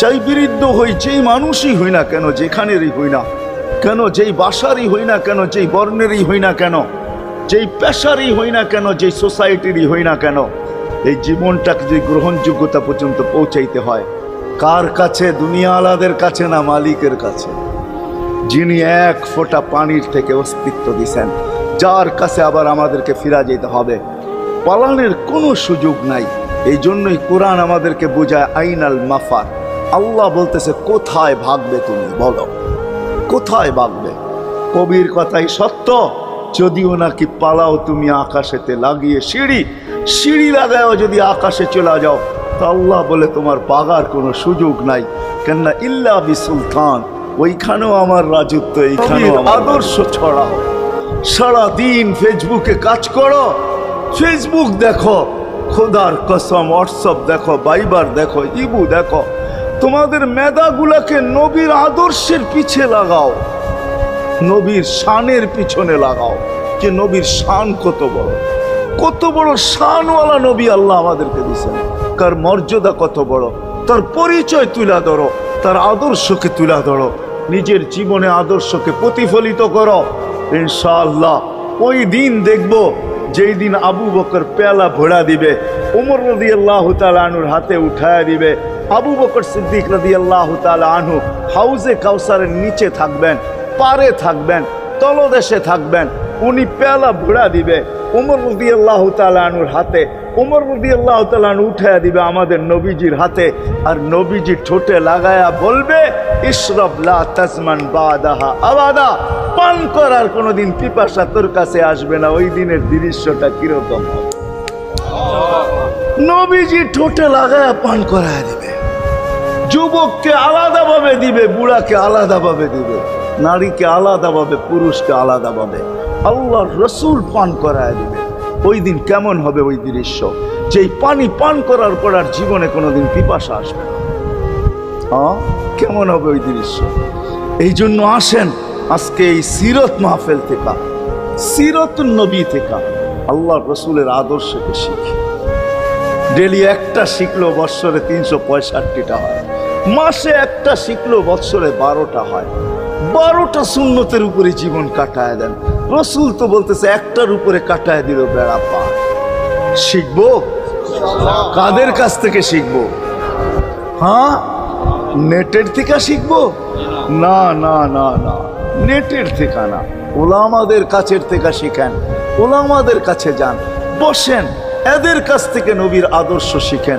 চাই বিরুদ্ধ হই, যেই মানুষই হই না কেন, যেখানেরই হই না কেন, যেই বাসারই হই না কেন, যেই বর্ণেরই হই না কেন, যেই পেশারই হই না কেন, যেই সোসাইটিরই হই না কেন, এই জীবনটাকে যদি গ্রহণযোগ্যতা পর্যন্ত পৌঁছাইতে হয়, কার কাছে? দুনিয়ালাদের কাছে না মালিকের কাছে? যিনি এক ফোঁটা পানির থেকে অস্তিত্ব দিছেন, যার কাছে আবার আমাদেরকে ফিরা যেতে হবে। পালানের কোনো সুযোগ নাই। এই জন্যই কোরআন আমাদেরকে বোঝায়, আইনাল মাফার আল্লাহ বলতেছে কোথায় ভাগবে তুমি? বলো। কোথায় ভাগবে? কবির কথাই সত্য। যদিও নাকি পালাও তুমি আকাশেতে লাগিয়ে সিঁড়ি। সিঁড়ি লাগাও যদি আকাশে চলে যাও তা আল্লাহ বলে তোমার পাগার কোনো সুযোগ নাই। কেননা ইল্লা বি সুলতান ওইখানেও আমার রাজত্ব এইখানে আদর্শ ছড়াও। সারা দিন ফেসবুকে কাজ করো। ফেসবুক দেখো। খোদার কসম হোয়াটসঅ্যাপ দেখো বাইবার দেখো ইবু দেখো। তোমাদের মেধাগুলাকে নবীর আদর্শের পিছে লাগাও। নবীর শানের পিছনে লাগাও যে নবীর শান কত বড়। কত বড় শানওয়ালা নবী আল্লাহ আমাদেরকে দিয়েছেন। তার মর্যাদা কত বড়, তার পরিচয় তুলা ধরো, তার আদর্শকে তুলা ধরো, নিজের জীবনে আদর্শকে প্রতিফলিত করো। ইনশাআল্লাহ, ওই দিন দেখব, যেই দিন আবু বকর পেলা ভোড়া দিবে, উমর রদি আল্লাহ আনুর হাতে উঠায় দিবে আবু বকর সিদ্দিক রদি আল্লাহ আনহু হাউজে কাউসারের নিচে থাকবেন, পারে থাকবেন, তলদেশে থাকবেন, উনি পেলা ভোড়া দিবে। উমর রদি আল্লাহ আনুর হাতে, উমর রদি আল্লাহ তালানু উঠে দিবে আমাদের নবীজির হাতে। আর নবীজি ঠোঁটে লাগায়া বলবে, ইশরব লা তাজমান বাদাহা আবাদা। পান করার কোনোদিন পিপাসা তোর কাছে আসবে না, ওই দিনের দৃশ্যটা কীরকম নবীজি ঠোঁটে লাগায়া পান করায় দিবে। যুবককে আলাদাভাবে দিবে, বুড়াকে আলাদাভাবে দিবে, নারীকে আলাদাভাবে, পুরুষকে আলাদাভাবে। আল্লাহ রসুল পান করায় দিবে। ওই দিন কেমন হবে ওই দৃশ্য? যেই পানি পান করার পর আর জীবনে কোনোদিন পিপাসা আসবে না। হ্যাঁ কেমন হবে ওই দৃশ্য? এই জন্য আসেন আজকে এই সিরত মাহফেল থেকে, সিরত নবী থেকে আল্লাহ রসুলের আদর্শকে শিখি। ডেলি একটা শিখলো বৎসরে তিনশো পঁয়ষট্টিটা হয়। মাসে একটা শিখলো, বৎসরে বারোটা হয়। বারোটা শূন্যতের উপরে জীবন কাটায় দেন। রসুল তো বলতেছে, একটার উপরে কাটায় দিল বেড়া পা। শিখব? কাদের কাছ থেকে শিখব? হ্যাঁ? নেটের থেকে শিখব? না না না না। নেটের থেকে না। ওলামাদের কাছের থেকে শিখেন। ওলামাদের কাছে যান। বসেন। এদের কাছ থেকে নবীর আদর্শ শিখেন।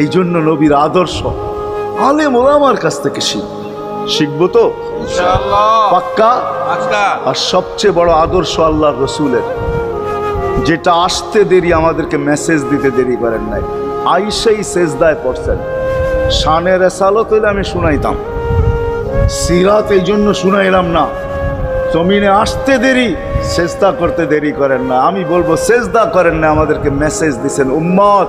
এই জন্য নবীর আদর্শ আলে আমার কাছ থেকে শিখ শিখব তো? পাক্কা? আর সবচেয়ে বড় আদর্শ আল্লাহ রসুলের যেটা আসতে দেরি আমাদেরকে মেসেজ দিতে দেরি করেন নাই। আইসেই সেজদায় পড়ছেন। শানের এসালত হইলে আমি শুনাইতাম। সিরাত এই জন্য শুনাইলাম না। জমিনে আসতে দেরি সেজদা করতে দেরি করেন না। আমি বলব সেজদা করেন না আমাদেরকে মেসেজ দিছেন। উম্মত!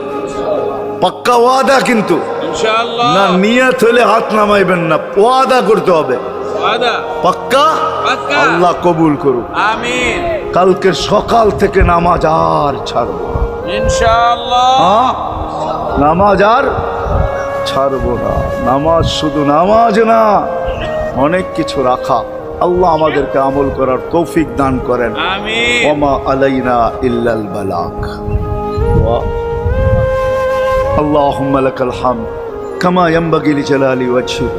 পাক্কা ওয়াদা কিন্তু। না নিয়ত হলে হাত নামাইবেন না ওয়াদা করতে হবে। পাক্কা? আল্লাহ কবুল করুক। কালকে সকাল থেকে নামাজ আর ছাড়বো? নামাজ আর ছাড়বো না। নামাজ শুধু নামাজ না অনেক কিছু রাখা। আল্লাহ আমাদেরকে আমল করার তৌফিক দান করেন। ওমা আলাইনা ইল্লাল বালাক। আল্লাহুম্মা হামদ। কামা ইয়ানবাগি লিজালালি ওয়াজহিক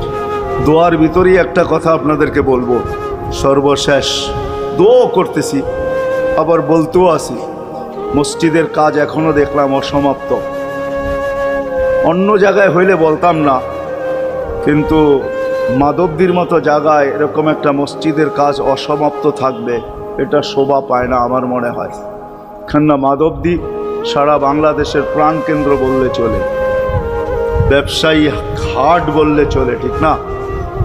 দোয়ার ভিতরেই একটা কথা আপনাদেরকে বলব। সর্বশেষ দোয়া করতেছি, আবার বলতেও আসি, মসজিদের কাজ এখনও দেখলাম অসমাপ্ত। অন্য জায়গায় হইলে বলতাম না, কিন্তু মাধবদীর মতো জায়গায় এরকম একটা মসজিদের কাজ অসমাপ্ত থাকবে এটা শোভা পায় না আমার মনে হয়। কেননা মাধবদী সারা বাংলাদেশের প্রাণকেন্দ্র বললে চলে। ব্যবসায়ী হাট বললে চলে, ঠিক না?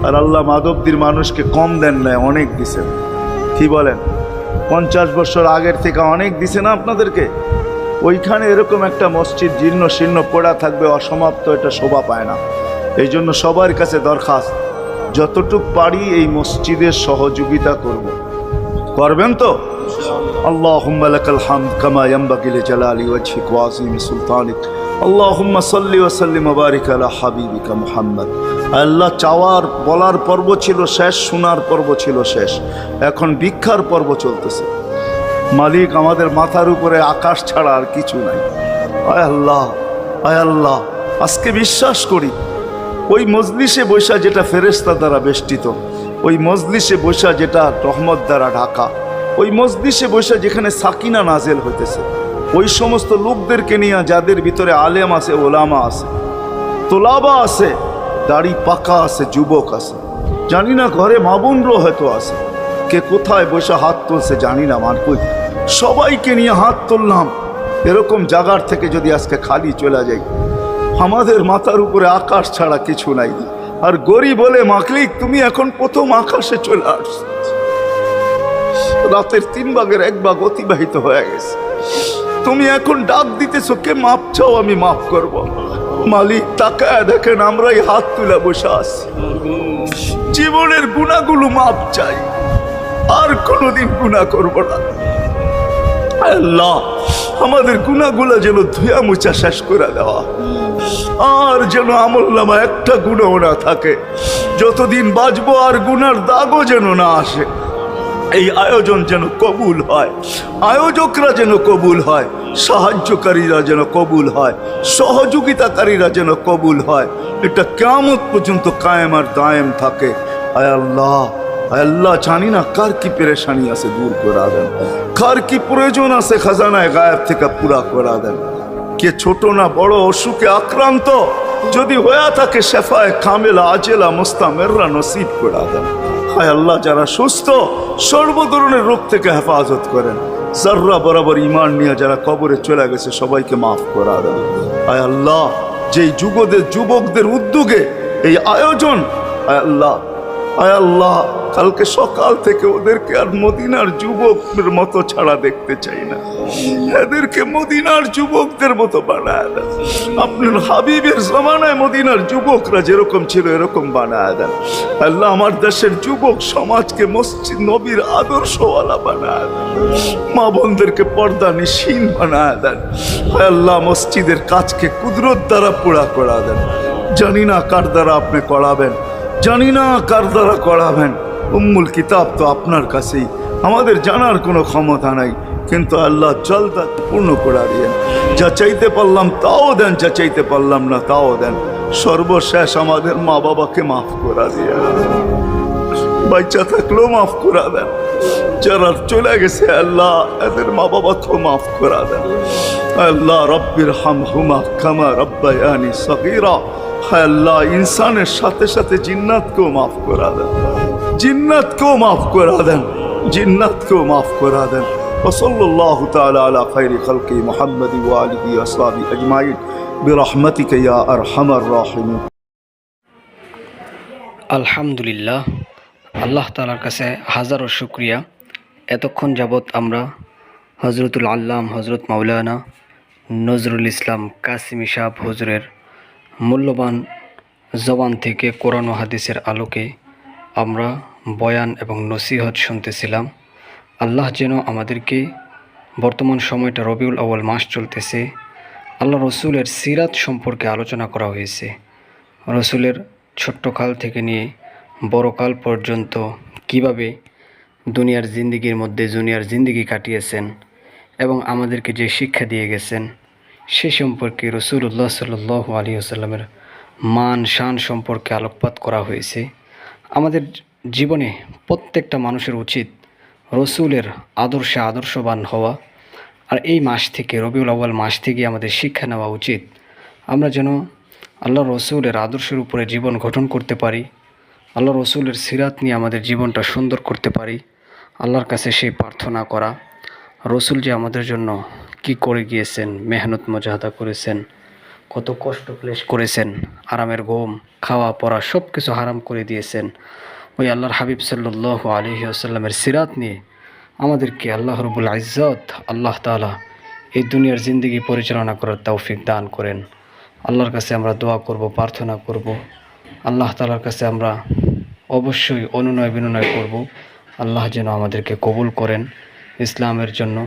আর আল্লাহ মাধবদীর মানুষকে কম দেন না, অনেক দিছেন। কি বলেন? পঞ্চাশ বছর আগের থেকে অনেক দিছে না আপনাদেরকে? ওইখানে এরকম একটা মসজিদ, জীর্ণ শীর্ণ পড়া থাকবে, অসমাপ্ত এটা শোভা পায় না। এই জন্য সবার কাছে দরখাস্ত, যতটুক পারি এই মসজিদের সহযোগিতা করব। করবেন তো? اللهم لك الحمد كما ينبغي لجلال وجهك وعظيم سلطانك اللهم صل وسلم وبارك على حبيبك محمد আল্লাহ চাওয়ার বলার পর্ব ছিল শেষ শোনার পর্ব ছিল শেষ এখন ভিক্ষার পর্ব চলতেছে মালিক আমাদের মাথার উপরে আকাশ ছাড়া আর কিছু নাই আয় আল্লাহ আয় আল্লাহ আজকে বিশ্বাস করি ওই মজলিসে বৈশা যেটা ফেরেস্তা দ্বারা বেষ্টিত ওই মজলিসে বৈশা যেটা রহমত দ্বারা ঢাকা ওই মজলিসে বসে যেখানে সাকিনা নাজেল হইতেছে, ওই সমস্ত লোকদেরকে নিয়ে যাদের ভিতরে আলেম আছে, ওলামা আছে, তোলাবা আছে, দাড়ি পাকা আছে, যুবক আছে, জানি না ঘরে মাবুনরও হয়তো আছে, কে কোথায় বসে হাত তুলছে জানি না মান কই। সবাইকে নিয়ে হাত তুললাম, এরকম জাগার থেকে যদি আজকে খালি চলে যাই, আমাদের মাথার উপরে আকাশ ছাড়া কিছু নাই। আর গরিব বলে মাকলিক, তুমি এখন প্রথম আকাশে চলে আস রাতের তিন ভাগের এক ভাগ অতিবাহিত হয়ে গেছে। তুমি এখন ডাক দিতেছো, কে মাপ চাও, আমি মাফ করব। মালিক, তাকায় দেখেন, আমরাই হাত তুলে বসে আছি। জীবনের গুণাগুলো মাপ চাই। আর কোনোদিন গুণা করব না। আল্লাহ, আমাদের গুণাগুলো যেন ধুয়া মুছা শেষ করে দেওয়া। আর যেন আমল নামা একটা গুণও না থাকে। যতদিন বাঁচবো আর গুনার দাগও যেন না আসে। এই আয়োজন যেন কবুল হয়। আয়োজকরা যেন কবুল হয়। সাহায্যকারীরা যেন কবুল হয়। সহযোগিতাকারীরা যেন কবুল হয়। এটা কেমন পর্যন্ত কায়েম আর দায়েম থাকে। আয় আল্লাহ আল্লাহ, জানি না কার কি পেরেশানি আছে দূর করা দেন। কার কি প্রয়োজন আছে খাজানায় গায়েব থেকে পুরা করা দেন। কে ছোট না বড়, অসুখে আক্রান্ত, যদি হয়ে থাকে শেফায় কামেলা, আজেলা, মোস্তামেররা নসিব করা দেন। হায় আল্লাহ যারা সুস্থ সর্ব ধরনের রোগ থেকে হেফাজত করেন। সাররা বরাবর ইমান নিয়ে যারা কবরে চলে গেছে, সবাইকে মাফ করা দেন আয় আল্লাহ, যেই যুবদের, যুবকদের উদ্যোগে এই আয়োজন, আয় আল্লাহ আয় আল্লাহ, কালকে সকাল থেকে ওদেরকে আর মদিনার যুবকদের মতো ছাড়া দেখতে চাই না। এদেরকে মদিনার যুবকদের মতো বানায় দেন। আপনার হাবিবের জমানায় মদিনার যুবকরা যেরকম ছিল, এরকম বানায় দেন। আল্লাহ আমার দেশের যুবক সমাজকে মসজিদ, নবীর আদর্শওয়ালা বানায় দেন। মা বোনদেরকে পর্দা নিশীন বানায় দেন। আল্লাহ, মসজিদের কাজকে কুদরত দ্বারা পুরা করা দেন। জানি না কার দ্বারা আপনি করাবেন। জানি না কার দ্বারা করাবেন। উম্মুল কিতাব তো আপনার কাছেই। আমাদের জানার কোনো ক্ষমতা নাই। কিন্তু আল্লাহ জলদা পূর্ণ করে দিয়েন। যা চাইতে পারলাম তাও দেন, যা চাইতে পারলাম না তাও দেন। সর্বশেষ আমাদের মা বাবাকে মাফ করা দিয়ে বাচ্চা থাকলেও মাফ করা দেন। যারা চলে গেছে, আল্লাহ এদের মা বাবাকেও মাফ করা দেন। আল্লাহ রব্বির হাম হুমা কামা রব্বায়ানি সগীরা। হায় আল্লাহ ইনসানের সাথে সাথে জিন্নাতকেও মাফ করা দেন জিন্নাতকেও মাফ করা দেন জিন্নাতকেও মাফ করা দেন وصلى الله تعالى على خير خلق محمد وآله وأصحابه أجمعين برحمتك يا أرحم الراحمين আলহামদুলিল্লাহ আল্লাহ তালার কাছে হাজারো শুক্রিয়া এতক্ষণ যাবৎ আমরা হজরতুল আল্লাম হজরত মাওলানা নজরুল ইসলাম কাসিমি সাহ হুজুরের মূল্যবান জবান থেকে কোরআন হাদিসের আলোকে আমরা বয়ান এবং নসিহত শুনতেছিলাম। আল্লাহ যেন আমাদেরকে বর্তমান সময়টা রবিউল আউয়াল মাস চলতেছে। আল্লাহ রসুলের সিরাত সম্পর্কে আলোচনা করা হয়েছে। রসুলের ছোট্ট কাল থেকে নিয়ে বড় কাল পর্যন্ত কীভাবে দুনিয়ার জিন্দিগির মধ্যে জুনিয়ার জিন্দিগি কাটিয়েছেন এবং আমাদেরকে যে শিক্ষা দিয়ে গেছেন সে সম্পর্কে রসুল্লাহ সাল্লাহ আলী আসাল্লামের মান, শান সম্পর্কে আলোকপাত করা হয়েছে। আমাদের জীবনে প্রত্যেকটা মানুষের উচিত রসুলের আদর্শে আদর্শবান হওয়া। আর এই মাস থেকে, রবিউল আউ্য়াল মাস থেকে আমাদের শিক্ষা নেওয়া উচিত। আমরা যেন আল্লাহ রসুলের আদর্শের উপরে জীবন গঠন করতে পারি। আল্লাহ রসুলের সিরাত নিয়ে আমাদের জীবনটা সুন্দর করতে পারি। আল্লাহর কাছে সেই প্রার্থনা করা। রসুল যে আমাদের জন্য কি করে গিয়েছেন, মেহনত মজাহাদা করেছেন, কত কষ্ট ক্লেশ করেছেন, আরামের ঘুম, খাওয়া, পড়া সব কিছু হারাম করে দিয়েছেন। ওই আল্লাহর হাবিব সাল্লাহ আলহি আসাল্লামের সিরাত নিয়ে আমাদেরকে আল্লাহ রবুল ইজ্জত, আল্লাহ তাআলা এই দুনিয়ার জিন্দগি পরিচালনা করার তৌফিক দান করেন। আল্লাহর কাছে আমরা দোয়া করব, প্রার্থনা করব। আল্লাহ তালার কাছে আমরা অবশ্যই অনুনয় বিনয় করব। আল্লাহ যেন আমাদেরকে কবুল করেন ইসলামের জন্য।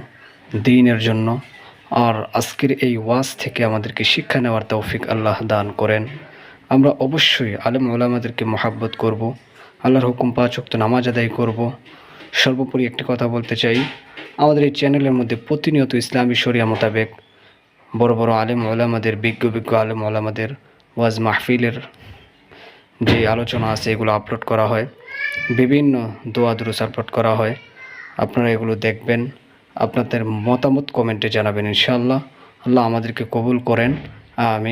দিনের জন্য। আর আজকের এই ওয়াজ থেকে আমাদেরকে শিক্ষা নেওয়ার তৌফিক আল্লাহ দান করেন। আমরা অবশ্যই আলেম ওলামাদেরকে মহাব্বত করব, আল্লাহর হুকুম পাঁচ ওয়াক্ত নামাজ আদায় করব। সর্বোপরি একটি কথা বলতে চাই, আমাদের এই চ্যানেলের মধ্যে প্রতিনিয়ত ইসলামী শরিয়া মোতাবেক বড় বড় আলেম ওলামাদের, বিজ্ঞ বিজ্ঞ আলেম ওলামাদের ওয়াজ মাহফিলের যে আলোচনা আছে, এগুলো আপলোড করা হয়। বিভিন্ন দোয়া দুরুস আপলোড করা হয়। আপনারা এগুলো দেখবেন। আপনাদের মতামত কমেন্টে জানাবেন ইনশাআল্লাহ। আল্লাহ আমাদেরকে কবুল করেন। আমি